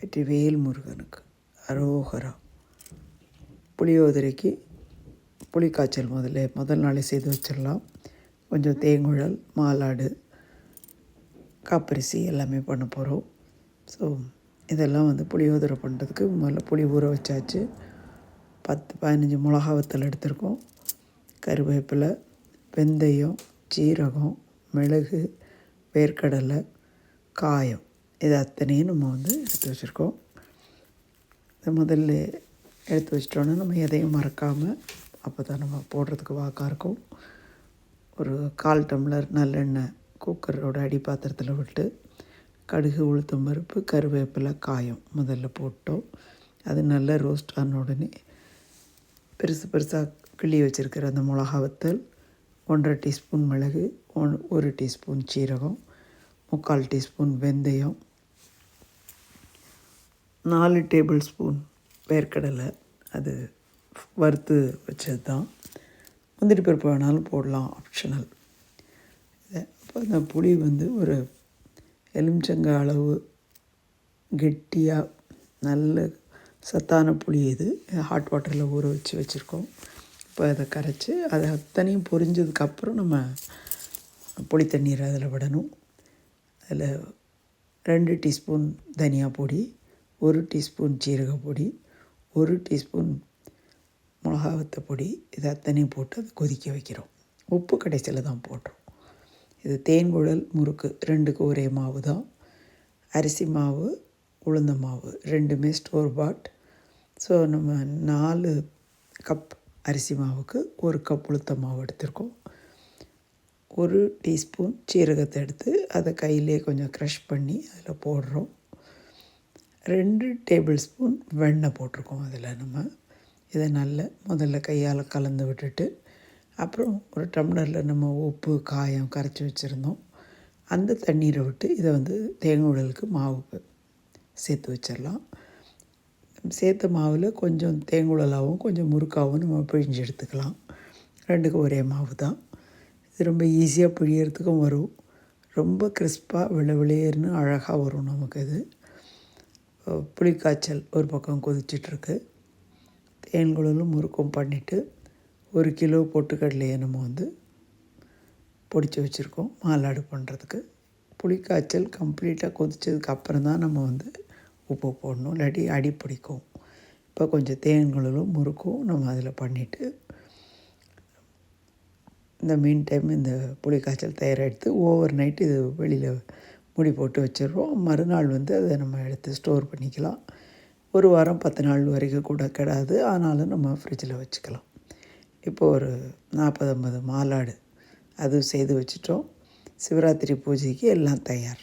வெற்றி வேல் முருகனுக்கு. அரோகரா. புளியோதரைக்கு புளிக்காய்ச்சல் முதல்ல முதல் நாளே செய்து வச்சிடலாம். கொஞ்சம் தேங்குழல் மாலாடு காப்பரிசி எல்லாமே பண்ண போகிறோம் ஸோ இதெல்லாம் வந்து புளியோதரை பண்ணுறதுக்கு முதல்ல புளி ஊற வச்சாச்சு. பத்து பதினஞ்சு மிளகா வத்தல் எடுத்திருக்கோம். கருவேப்பிலை வெந்தயம் சீரகம் மிளகு வேர்க்கடலை காயம். இது அத்தனையும் நம்ம வந்து எடுத்து வச்சுருக்கோம். இதை முதல்ல எடுத்து வச்சிட்டோன்னா நம்ம எதையும் மறக்காமல் அப்போ தான் நம்ம போடுறதுக்கு வாக்காக இருக்கும். ஒரு கால் டம்ளர் நல்லெண்ணெய் குக்கரோட அடி பாத்திரத்தில் விட்டு கடுகு உளுத்தம் பருப்பு கருவேப்பிலை காயம் முதல்ல போட்டோம். அது நல்லா ரோஸ்ட் ஆன உடனே பெருசு பெருசாக கிள்ளி வச்சுருக்கிற அந்த மிளகா வத்தல் ஒன்றரை டீஸ்பூன் மிளகு ஒன் ஒரு டீஸ்பூன் சீரகம் முக்கால் டீஸ்பூன் வெந்தயம் நாலு டேபிள் ஸ்பூன் வேர்க்கடலை அது வறுத்து வச்சது தான். முந்திரி பருப்பு வேணாலும் போடலாம் ஆப்ஷனல் இதை அப்போ அந்த புளி வந்து ஒரு எலுமிச்சங்க அளவு கெட்டியாக நல்ல சத்தான புளி இது ஹாட் வாட்டரில் ஊற வச்சு வச்சுருக்கோம். இப்போ அதை கரைச்சி அதை அத்தனையும் பொரிஞ்சதுக்கப்புறம் நம்ம புளி தண்ணீர் அதில் விடணும். அதில் ரெண்டு டீஸ்பூன் தனியா பொடி ஒரு டீஸ்பூன் சீரக பொடி ஒரு டீஸ்பூன் மிளகாவத்த பொடி இது அத்தனையும் போட்டு அதை கொதிக்க வைக்கிறோம். உப்பு கடைசியில் தான் போடுறோம். இது தேன் குழல் முறுக்கு ரெண்டுக்கு ஒரே மாவு தான். அரிசி மாவு உளுந்த மாவு ரெண்டுமே ஸ்டோர் பாட். ஸோ நம்ம நாலு கப் அரிசி மாவுக்கு ஒரு கப் உளுத்த மாவு எடுத்திருக்கோம். ஒரு டீஸ்பூன் சீரகத்தை எடுத்து அதை கையிலே கொஞ்சம் க்ரஷ் பண்ணி அதில் போடுறோம். ரெண்டு டேபிள் ஸ்பூன் வெண்ணெய் போட்டிருக்கோம் அதில் நம்ம. இதை நல்லா முதல்ல கையால் கலந்து விட்டுட்டு அப்புறம் ஒரு டம்ளரில் நம்ம உப்பு காயம் கரைச்சி வச்சுருந்தோம். அந்த தண்ணீரை விட்டு இதை வந்து தேங்காய் உடலுக்கு மாவு சேர்த்து வச்சிடலாம். சேர்த்த மாவில் கொஞ்சம் தேங்குழலாகவும் கொஞ்சம் முறுக்காகவும் நம்ம பிழிஞ்சு எடுத்துக்கலாம். ரெண்டுக்கும் ஒரே மாவு தான். இது ரொம்ப ஈஸியாக பிழியறதுக்கும் வரும். ரொம்ப கிறிஸ்பாக விளை விளையர்னு அழகாக வரும் நமக்கு இது. புளிக்காய்ச்சல் ஒரு பக்கம் கொதிச்சிட்ருக்கு. தேன்குழலும் முறுக்கும் பண்ணிவிட்டு ஒரு கிலோ பொட்டுக்கடலையை நம்ம வந்து பொடிச்சு வச்சுருக்கோம். மாலாடு பண்ணுறதுக்கு புளிக்காய்ச்சல் கம்ப்ளீட்டாக கொதித்ததுக்கு அப்புறம் தான் நம்ம வந்து உப்பு போடணும். இல்லாட்டி அடி பிடிக்கும். இப்போ கொஞ்சம் தேன்குழலும் முறுக்கும் நம்ம அதில் பண்ணிவிட்டு இந்த மீன் டைம் இந்த புளிக்காய்ச்சல் தயாராகிடுத்து ஓவர் நைட் இது வெளியில் மூடி போட்டு வச்சிடுறோம். மறுநாள் வந்து அதை நம்ம எடுத்து ஸ்டோர் பண்ணிக்கலாம். ஒரு வாரம் பத்து நாள் வரைக்கும் கூட கிடாது. ஆனாலும் நம்ம ஃப்ரிட்ஜில் வச்சுக்கலாம். இப்போ ஒரு நாற்பது ஐம்பது மாலாடு அது செய்து வச்சிட்டோம். சிவராத்திரி பூஜைக்கு எல்லாம் தயார்.